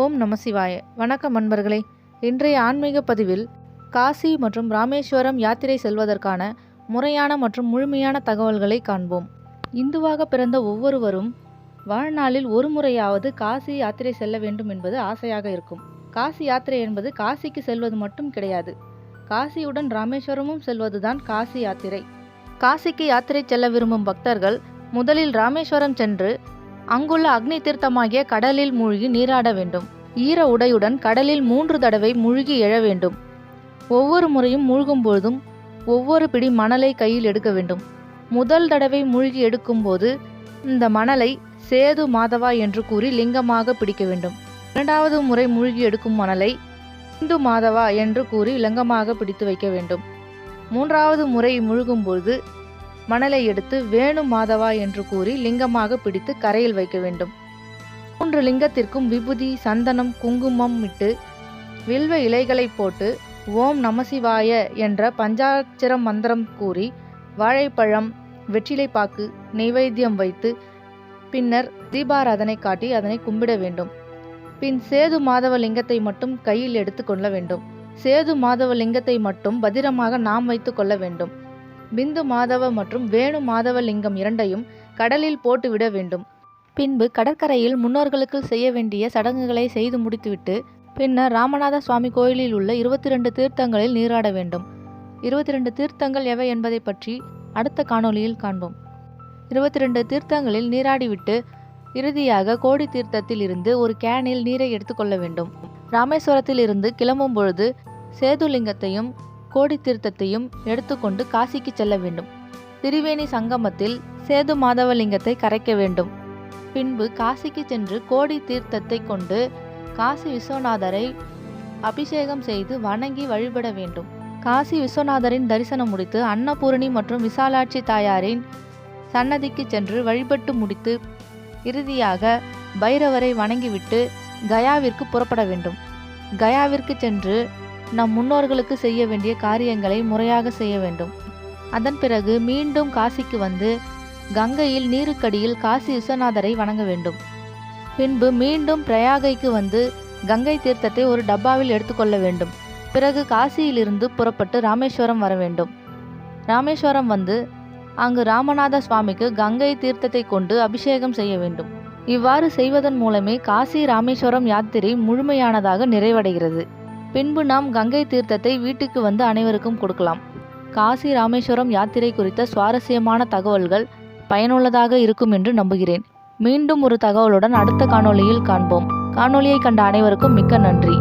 ஓம் நம சிவாய. வணக்கம் நண்பர்களே இன்றைய ஆன்மீக பதிவில் காசி மற்றும் ராமேஸ்வரம் யாத்திரை செல்வதற்கான முறையான மற்றும் முழுமையான தகவல்களை காண்போம். இந்துவாக பிறந்த ஒவ்வொருவரும் வாழ்நாளில் ஒரு முறையாவது காசி யாத்திரை செல்ல வேண்டும் என்பது ஆசையாக இருக்கும். காசி யாத்திரை என்பது காசிக்கு செல்வது மட்டும் கிடையாது. காசியுடன் ராமேஸ்வரமும் செல்வதுதான் காசி யாத்திரை. காசிக்கு யாத்திரை செல்ல விரும்பும் பக்தர்கள் முதலில் ராமேஸ்வரம் சென்று அங்குள்ள அக்னி தீர்த்தமாகிய கடலில் மூழ்கி நீராட வேண்டும். ஈர உடையுடன் கடலில் மூன்று தடவை மூழ்கி எழ வேண்டும். ஒவ்வொரு முறையும் மூழ்கும் பொழுதும் ஒவ்வொரு பிடி மணலை கையில் எடுக்க வேண்டும். முதல் தடவை மூழ்கி எடுக்கும்போது இந்த மணலை சேது மாதவா என்று கூறி லிங்கமாக பிடிக்க வேண்டும். இரண்டாவது முறை மூழ்கி எடுக்கும் மணலை இந்து மாதவா என்று கூறி லிங்கமாக பிடித்து வைக்க வேண்டும். மூன்றாவது முறை மூழ்கும்போது மணலை எடுத்து வேணு மாதவா என்று கூறி லிங்கமாக பிடித்து கரையில் வைக்க வேண்டும். மூன்று லிங்கத்திற்கும் விபூதி சந்தனம் குங்குமம் இட்டு வில்வ இலைகளை போட்டு ஓம் நமசிவாய என்ற பஞ்சாட்சர மந்திரம் கூறி வாழைப்பழம் வெற்றிலைப்பாக்கு நைவேத்தியம் வைத்து பின்னர் தீபாராதனை காட்டி அதனை கும்பிட வேண்டும். பின் சேது மாதவ லிங்கத்தை மட்டும் கையில் எடுத்து கொள்ள வேண்டும். சேது மாதவ லிங்கத்தை மட்டும் பத்திரமாக நாம் வைத்து கொள்ள வேண்டும். பிந்து மாதவ மற்றும் வேணு மாதவலிங்கம் இரண்டையும் கடலில் போட்டுவிட வேண்டும். பின்பு கடற்கரையில் முன்னோர்களுக்கு செய்ய வேண்டிய சடங்குகளை செய்து முடித்துவிட்டு பின்னர் ராமநாத சுவாமி கோயிலில் உள்ள இருபத்தி ரெண்டு தீர்த்தங்களில் நீராட வேண்டும். இருபத்தி ரெண்டு தீர்த்தங்கள் எவை என்பதை பற்றி அடுத்த காணொளியில் காண்போம். இருபத்தி ரெண்டு தீர்த்தங்களில் நீராடிவிட்டு இறுதியாக கோடி தீர்த்தத்தில் இருந்து ஒரு கேனில் நீரை எடுத்துக்கொள்ள வேண்டும். ராமேஸ்வரத்தில் இருந்து கிளம்பும் பொழுது சேதுலிங்கத்தையும் கோடி தீர்த்தத்தையும் எடுத்துக்கொண்டு காசிக்கு செல்ல வேண்டும். திரிவேணி சங்கமத்தில் சேது மாதவலிங்கத்தை கரைக்க வேண்டும். பின்பு காசிக்கு சென்று கோடி தீர்த்தத்தை கொண்டு காசி விஸ்வநாதரை அபிஷேகம் செய்து வணங்கி வழிபட வேண்டும். காசி விஸ்வநாதரின் தரிசனம் முடித்து அன்னபூரணி மற்றும் விசாலாட்சி தாயாரின் சன்னதிக்கு சென்று வழிபட்டு முடித்து இறுதியாக பைரவரை வணங்கிவிட்டு கயாவிற்கு புறப்பட வேண்டும். கயாவிற்கு சென்று நம் முன்னோர்களுக்கு செய்ய வேண்டிய காரியங்களை முறையாக செய்ய வேண்டும். அதன் பிறகு மீண்டும் காசிக்கு வந்து கங்கையில் நீருக்கடியில் காசி விஸ்வநாதரை வணங்க வேண்டும். பின்பு மீண்டும் பிரயாகைக்கு வந்து கங்கை தீர்த்தத்தை ஒரு டப்பாவில் எடுத்துக்கொள்ள வேண்டும். பிறகு காசியிலிருந்து புறப்பட்டு ராமேஸ்வரம் வர வேண்டும். ராமேஸ்வரம் வந்து அங்கு ராமநாத சுவாமிக்கு கங்கை தீர்த்தத்தை கொண்டு அபிஷேகம் செய்ய வேண்டும். இவ்வாறு செய்வதன் மூலமே காசி ராமேஸ்வரம் யாத்திரை முழுமையானதாக நிறைவடைகிறது. பின்பு நாம் கங்கை தீர்த்தத்தை வீட்டுக்கு வந்து அனைவருக்கும் கொடுக்கலாம். காசி ராமேஸ்வரம் யாத்திரை குறித்த சுவாரஸ்யமான தகவல்கள் பயனுள்ளதாக இருக்கும் என்று நம்புகிறேன். மீண்டும் ஒரு தகவலுடன் அடுத்த காணொளியில் காண்போம். காணொளியை கண்ட அனைவருக்கும் மிக்க நன்றி.